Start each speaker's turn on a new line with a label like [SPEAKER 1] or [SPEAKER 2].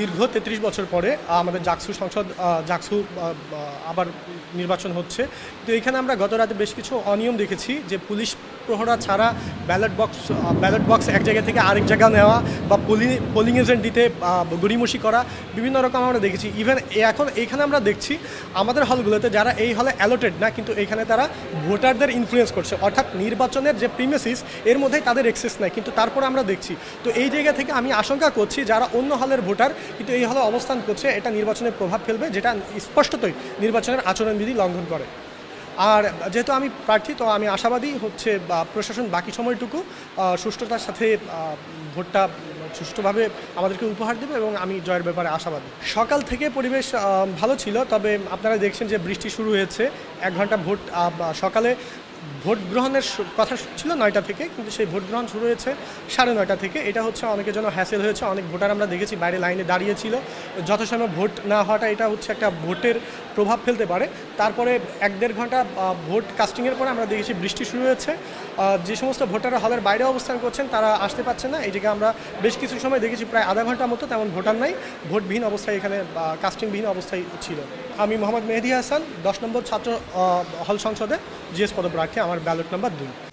[SPEAKER 1] দীর্ঘ তেত্রিশ বছর পরে আমাদের জাকসু সংসদ জাকসু আবার নির্বাচন হচ্ছে। তো এখানে আমরা গত রাতে বেশ কিছু অনিয়ম দেখেছি যে পুলিশ প্রহরা ছাড়া ব্যালট বক্স ব্যালট বক্স এক জায়গা থেকে আরেক জায়গা নেওয়া বা পোলিং পোলিং এজেন্ট দিতে গড়িমসি করা, বিভিন্ন রকম আমরা দেখেছি। ইভেন এখন এইখানে আমরা দেখছি আমাদের হলগুলোতে যারা এই হলে অ্যালোটেড না, কিন্তু এইখানে তারা ভোটারদের ইনফ্লুয়েন্স করছে। অর্থাৎ নির্বাচনের যে প্রিমেসিস এর মধ্যে তাদের এক্সেস নেয় কিন্তু তারপর আমরা দেখছি। তো এই জায়গা থেকে আমি আশঙ্কা করছি যারা অন্য হলের ভোটার, কিন্তু এই হলে অবস্থান করছে, এটা নির্বাচনে প্রভাব ফেলবে, যেটা স্পষ্টতই নির্বাচনের আচরণবিধি লঙ্ঘন করে। আর যেহেতু আমি প্রার্থী, তো আমি আশাবাদী হচ্ছে প্রশাসন বাকি সময়টুকু সুষ্ঠুতার সাথে ভোটটা সুষ্ঠুভাবে আমাদেরকে উপহার দেবে এবং আমি জয়ের ব্যাপারে আশাবাদী। সকাল থেকে পরিবেশ ভালো ছিল, তবে আপনারা দেখছেন যে বৃষ্টি শুরু হয়েছে। এক ঘণ্টা ভোট সকালে ভোট গ্রহণের কথা ছিল নয়টা থেকে, কিন্তু সেই ভোট গ্রহণ শুরু হয়েছে সাড়ে নয়টা থেকে। এটা হচ্ছে অনেকের জন্য হ্যাসেল হয়েছে, অনেক ভোটার আমরা দেখেছি, বাইরে লাইনে দাঁড়িয়েছিল যথাসময় ভোট না হওয়াটা এটা হচ্ছে একটা ভোটের প্রভাব ফেলতে পারে। তারপরে এক দেড় ঘণ্টা ভোট কাস্টিংয়ের পরে আমরা দেখেছি বৃষ্টি শুরু হয়েছে। যে সমস্ত ভোটাররা হলের বাইরে অবস্থান করছেন, তারা আসতে পারছেন না। জায়গায় আমরা বেশ কিছু সময় দেখেছি, প্রায় আধা ঘণ্টার মতো তেমন ভোটার নাই। ভোটবিহীন অবস্থায় এখানে কাস্টিংবিহীন অবস্থায় ছিল। আমি মোহাম্মদ মেহেদি হাসান, দশ নম্বর ছাত্র হল সংসদে, জিএস পদপ্রার্থী। আমার ব্যালট নাম্বার দুই।